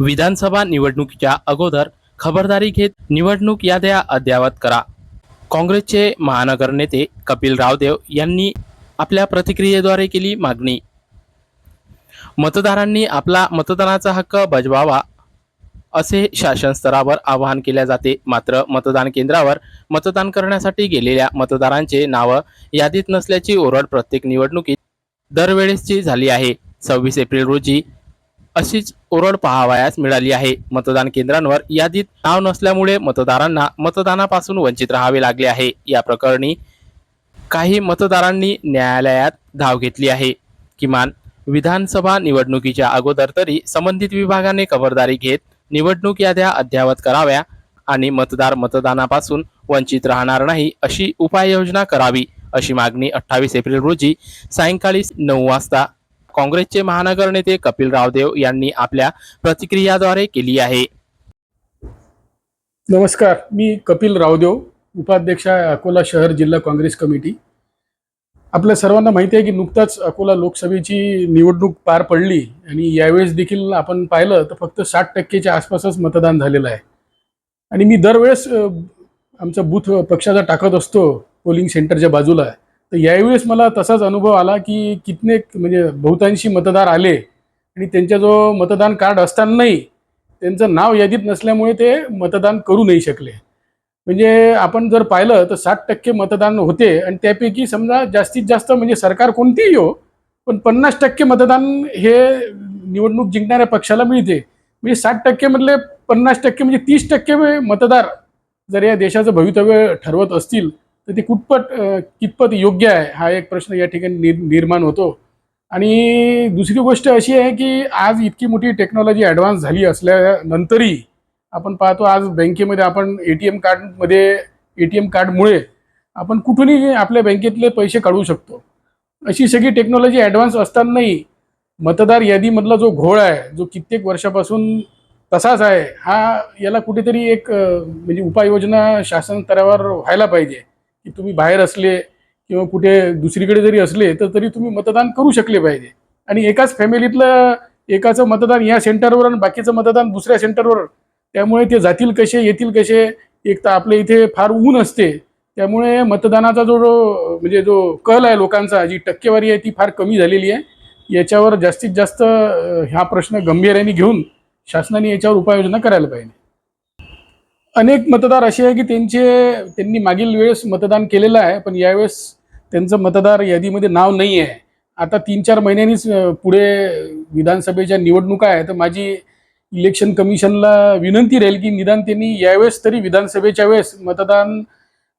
विधानसभा निवडणुकीच्या अगोदर खबरदारी घेत निवडणूक याद्या अद्ययावत करा. काँग्रेसचे महानगर नेते कपिल रावदेव यांनी आपल्या प्रतिक्रियेद्वारे केली मागणी. मतदारांनी आपला मतदानाचा हक्क बजवावा असे शासन स्तरावर आवाहन केले जाते. मात्र मतदान केंद्रावर मतदान करण्यासाठी गेलेल्या मतदारांचे नावं यादीत नसल्याची ओरड प्रत्येक निवडणुकीत दरवेळेसची झाली आहे. सव्वीस एप्रिल रोजी अशीच ओरड पाहावयास मिळाली आहे. मतदान केंद्रांवर यादीत नाव नसल्यामुळे मतदारांना मतदानापासून वंचित राहावे लागले आहे. या प्रकरणी काही मतदारांनी न्यायालयात धाव घेतली आहे. किमान विधानसभा निवडणुकीच्या अगोदर तरी संबंधित विभागाने खबरदारी घेत निवडणूक याद्या अद्ययावत कराव्या आणि मतदार मतदानापासून वंचित राहणार नाही अशी उपाययोजना करावी अशी मागणी अठ्ठावीस एप्रिल रोजी सायंकाळी नऊ वाजता काँग्रेसचे महानगर नेते कपिल रावदेव यांनी आपल्या प्रतिक्रियाद्वारे केली आहे. नमस्कार मी कपिल रावदेव उपाध्यक्ष आहे अकोला शहर जिल्हा काँग्रेस कमिटी. आपल्या सर्वांना माहिती आहे की नुकताच अकोला लोकसभेची निवडणूक पार पडली आणि यावेळेस देखील आपण पाहिलं तर फक्त साठ टक्केच्या आसपासच मतदान झालेलं आहे. आणि मी दरवेळेस आमचा बूथ पक्षाचा टाकत असतो पोलिंग सेंटरच्या बाजूला. तर यावेळेस मला तसाच अनुभव आला की कितने म्हणजे बहुतांशी मतदार आले आणि त्यांच्या जो मतदान कार्ड असतानाही त्यांचं नाव यादीत नसल्यामुळे ते मतदान करू नाही शकले. म्हणजे आपण जर पाहिलं तर साठ टक्के मतदान होते आणि त्यापैकी समजा जास्तीत जास्त म्हणजे सरकार कोणतेही हो पण पन्नास टक्के मतदान हे निवडणूक जिंकणाऱ्या पक्षाला मिळते. म्हणजे साठ टक्केमधले पन्नास टक्के म्हणजे तीस टक्के मतदार जर या देशाचं भवितव्य ठरवत असतील तर ते कुठपट कितपत योग्य आहे हा एक प्रश्न या ठिकाणी निर निर्माण होतो. आणि दुसरी गोष्ट अशी आहे की आज इतकी मोठी टेक्नॉलॉजी ॲडव्हान्स झाली असल्यानंतरही आपण पाहतो आज बँकेमध्ये आपण ए टी एम कार्डमध्ये ए टी एम कार्डमुळे आपण कुठूनही आपल्या बँकेतले पैसे काढू शकतो. अशी सगळी टेक्नॉलॉजी ॲडव्हान्स असतानाही मतदार यादीमधला जो घोळ आहे जो कित्येक वर्षापासून तसाच आहे हा याला कुठेतरी एक म्हणजे उपाययोजना शासन स्तरावर व्हायला पाहिजे. की तुम्ही बाहेर असले किंवा कुठे दुसरीकडे जरी असले तर तरी तुम्ही मतदान करू शकले पाहिजे. आणि एकाच फॅमिलीतलं एकाचं मतदान या सेंटरवर आणि बाकीचं मतदान दुसऱ्या सेंटरवर. त्यामुळे ते जातील कसे येतील कसे एक तर आपल्या इथे फार ऊन असते. त्यामुळे मतदानाचा जो जो म्हणजे जो कल आहे लोकांचा जी टक्केवारी आहे ती फार कमी झालेली आहे. याच्यावर जास्तीत जास्त हा प्रश्न गंभीर्याने घेऊन शासनाने याच्यावर उपाययोजना करायला पाहिजे. अनेक मतदार असे आहे की त्यांचे त्यांनी मागील वेळेस मतदान केलेलं आहे पण यावेळेस त्यांचं मतदार यादीमध्ये नाव नाही आहे. आता तीन चार महिन्यांनीच पुढे विधानसभेच्या निवडणुका आहे तर माझी इलेक्शन कमिशनला विनंती राहील की निदान त्यांनी यावेळेस तरी विधानसभेच्या वेळेस मतदान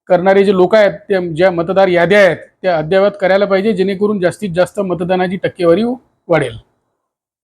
करणारे जे लोक आहेत त्या ज्या मतदार याद्या आहेत त्या अद्ययावत करायला पाहिजे जेणेकरून जास्तीत जास्त मतदानाची टक्केवारी वाढेल.